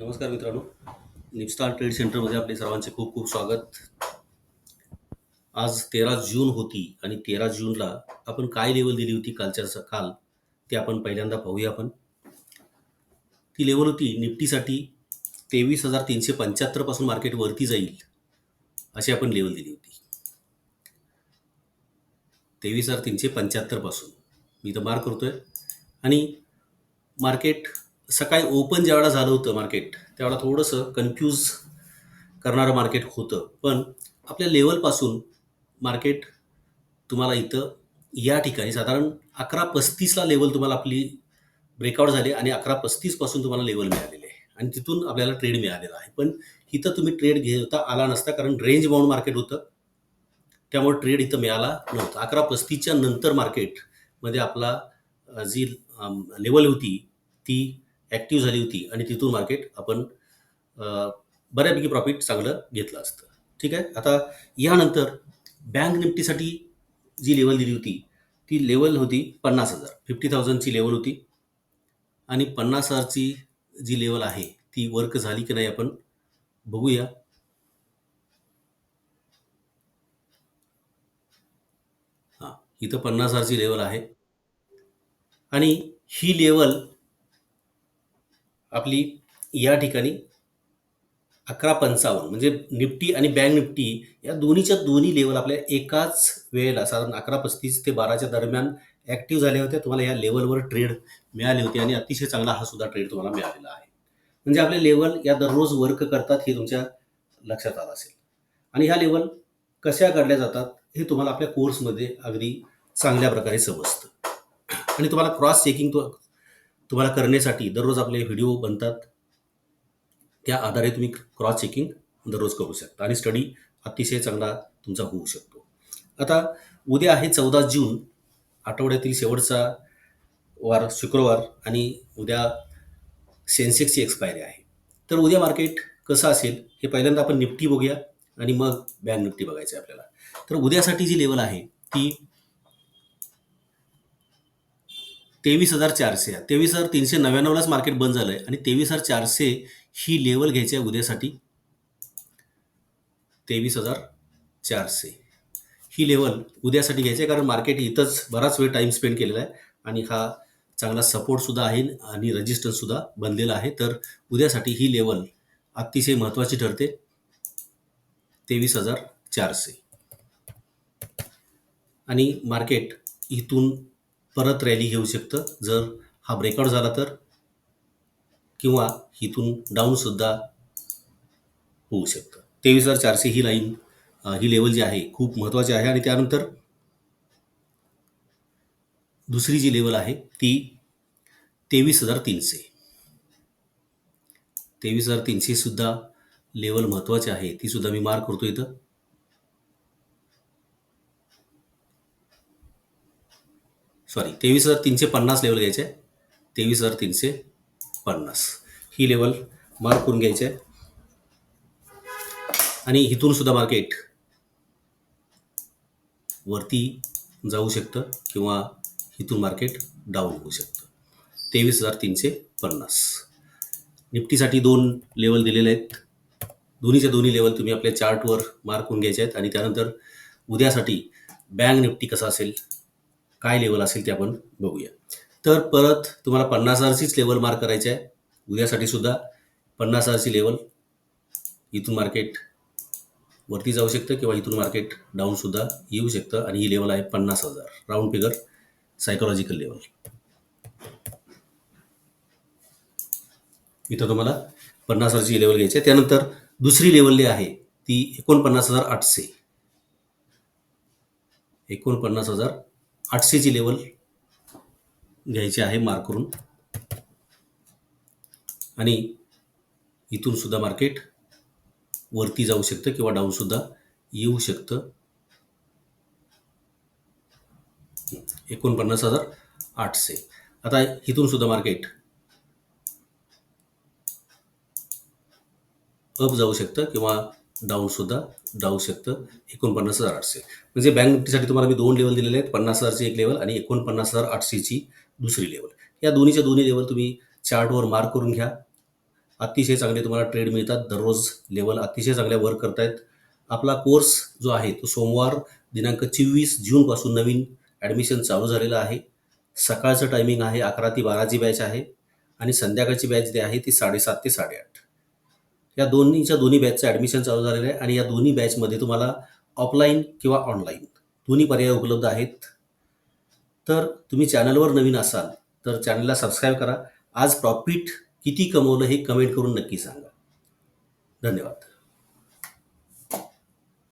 नमस्कार मित्रांनो. निपस्टार ट्रेड सेंटरमध्ये आपले सर्वांचे खूप खूप स्वागत. आज तेरा जून होती आणि तेरा जूनला आपण काय लेवल दिली होती कालच्या काल? ते आपण पहिल्यांदा पाहूया आपण. ती लेवल होती निफ्टीसाठी तेवीस हजार तीनशे पंच्याहत्तरपासून मार्केट वरती जाईल अशी आपण लेवल दिली होती. तेवीस हजार तीनशे पंच्याहत्तरपासून. मी तर मार्क करतोय. आणि मार्केट सकाळी ओपन ज्यावेळेला झालं होतं मार्केट त्यावेळेला थोडंसं कन्फ्यूज करणारं मार्केट होतं. पण आपल्या लेवलपासून मार्केट तुम्हाला इथं या ठिकाणी साधारण अकरा पस्तीसला लेवल तुम्हाला आपली ब्रेकआउट झाली आणि अकरा पस्तीसपासून तुम्हाला लेवल मिळालेले आहे. आणि तिथून आपल्याला ट्रेड मिळालेला आहे. पण इथं तुम्ही ट्रेड घेता आला नसता कारण रेंज बाउंड मार्केट होतं. त्यामुळे ट्रेड इथं मिळाला नव्हता. अकरा पस्तीसच्या नंतर मार्केटमध्ये आपला जी लेवल होती ती ॲक्टिव्ह झाली होती आणि तिथून मार्केट आपण बऱ्यापैकी प्रॉफिट चांगलं घेतलं असतं. ठीक आहे? आता यानंतर बँक निफ्टीसाठी जी लेवल दिली होती ती लेवल होती पन्नास हजार. फिफ्टी थाउजंडची लेवल होती आणि पन्नास हजारची जी लेवल आहे ती वर्क झाली की नाही आपण बघूया. हां इथं पन्नास हजारची लेवल आहे. आणि ही लेवल आपली या ठिकाणी अकरा पंचावन्न म्हणजे निफ्टी आणि बँक निफ्टी या दोन्हीच्या दोन्ही लेवल आपल्या एकाच वेळेला साधारण अकरा पस्तीस ते बाराच्या दरम्यान ॲक्टिव्ह झाल्या होत्या. तुम्हाला या लेवलवर ट्रेड मिळाले होते आणि अतिशय चांगला हा सुद्धा ट्रेड तुम्हाला मिळालेला आहे. म्हणजे आपले लेवल या दररोज वर्क करतात हे तुमच्या लक्षात आलं असेल. आणि ह्या लेवल कशा काढल्या जातात हे तुम्हाला आपल्या कोर्समध्ये अगदी चांगल्या प्रकारे समजतं. आणि तुम्हाला क्रॉस चेकिंग तुम्हाला करण्यासाठी दररोज आपले व्हिडिओ बनतात. त्या आधारे तुम्ही क्रॉस चेकिंग दररोज करू शकता आणि स्टडी अतिशय चांगला तुमचा होऊ शकतो. आता उद्या आहे चौदा जून आठवड्यातील शेवटचा वार शुक्रवार आणि उद्या सेन्सेक्सची एक्सपायरी आहे. तर उद्या मार्केट कसं असेल हे पहिल्यांदा आपण निफ्टी बघूया आणि मग बँक निफ्टी बघायचं आहे आपल्याला. तर उद्यासाठी जी लेवल आहे ती तेवीस हजार चारशे तेवीस हजार तीनशे नव्याण्णवलाच मार्केट बंद झालं आहे आणि तेवीस हजार चारशे ही लेवल घ्यायची आहे उद्यासाठी. तेवीस हजार चारशे. ही लेवल उद्यासाठी घ्यायची आहे कारण मार्केट इथंच बराच वेळ टाईम स्पेंड केलेला आहे आणि हा चांगला सपोर्टसुद्धा आहे आणि रजिस्टन्ससुद्धा बनलेला आहे. तर उद्यासाठी ही लेवल अतिशय महत्त्वाची ठरते. तेवीस हजार चारशे. आणि मार्केट इथून परत रॅली घेऊ शकतं. जर हा ब्रेकआउट झाला तर. किंवा इथून डाऊनसुद्धा होऊ शकतं. तेवीस हजार चारशे ही लाईन ही लेवल जी आहे खूप महत्त्वाची आहे. आणि त्यानंतर दुसरी जी लेवल आहे ती तेवीस हजार तीनशे. तेवीस हजार तीनशेसुद्धा लेवल महत्त्वाची आहे. तीसुद्धा मी मार्क करतो इथं. सॉरी तेवीस हजार तीनशे पन्नास लेवल घ्यायचे. आहे तेवीस हजार तीनशे पन्नास. ही लेवल मार्क करून घ्यायची. आहे आणि इथून सुद्धा मार्केट वरती जाऊ शकतं किंवा इथून मार्केट डाऊन होऊ शकतं. तेवीस हजार तीनशे पन्नास. निफ्टीसाठी दोन लेवल दिलेले आहेत. दोन्हीच्या दोन्ही लेवल तुम्ही आपल्या चार्टवर मार्क करून घ्यायचे आहेत. आणि त्यानंतर उद्यासाठी बँक निफ्टी कसा असेल? काय लेवल असेल ते आपण बघूया. तर परत तुम्हाला पन्नास हजारचीच लेवल मार्क करायची आहे. उद्यासाठी सुद्धा पन्नास हजारची लेवल इथून मार्केट वरती जाऊ शकतं किंवा इथून मार्केट डाऊनसुद्धा येऊ शकतं आणि ही लेवल आहे पन्नास हजार. राऊंड फिगर सायकोलॉजिकल लेवल इथं तुम्हाला पन्नास हजारची लेवल घ्यायची आहे. त्यानंतर दुसरी लेवल जी आहे ती एकोणपन्नास हजार आठशे. एकोणपन्नास हजार आठशेची लेवल घ्यायची आहे मार्क करून आणि इथून सुद्धा मार्केट वरती जाऊ शकतं किंवा डाऊन सुद्धा येऊ शकतं. एकोणपन्नास हजार आठशे. आता इथून सुद्धा मार्केट अप जाऊ शकतं किंवा डाऊनसुद्धा जाऊ शकतं एकोणपन्नास हजार आठशे. म्हणजे बँक निफ्टीसाठी तुम्हाला मी दोन लेवल दिलेले आहेत पन्नास हजारची एक लेवल आणि एकोणपन्नास हजार आठशेची दुसरी लेवल या दोन्हीच्या दोन्ही लेवल तुम्ही चार्टवर मार्क करून घ्या. अतिशय चांगले तुम्हाला ट्रेड मिळतात. दररोज लेवल अतिशय चांगल्या वर्क करतायत. आपला कोर्स जो आहे तो सोमवार दिनांक चोवीस जूनपासून नवीन ॲडमिशन चालू झालेलं आहे. सकाळचं टायमिंग आहे अकरा ते बाराची बॅच आहे. आणि संध्याकाळची बॅच जी आहे ती साडेसात ते साडेआठ. या दोन्हीच्या दोन्ही बॅचचं ॲडमिशन चालू झालेलं आहे आणि या दोन्ही बॅचमध्ये तुम्हाला ऑफलाईन किंवा ऑनलाईन दोन्ही पर्याय उपलब्ध आहेत. तर तुम्ही चॅनलवर नवीन असाल तर चॅनलला सबस्क्राईब करा. आज प्रॉफिट किती कमवलं हे कमेंट करून नक्की सांगा. धन्यवाद.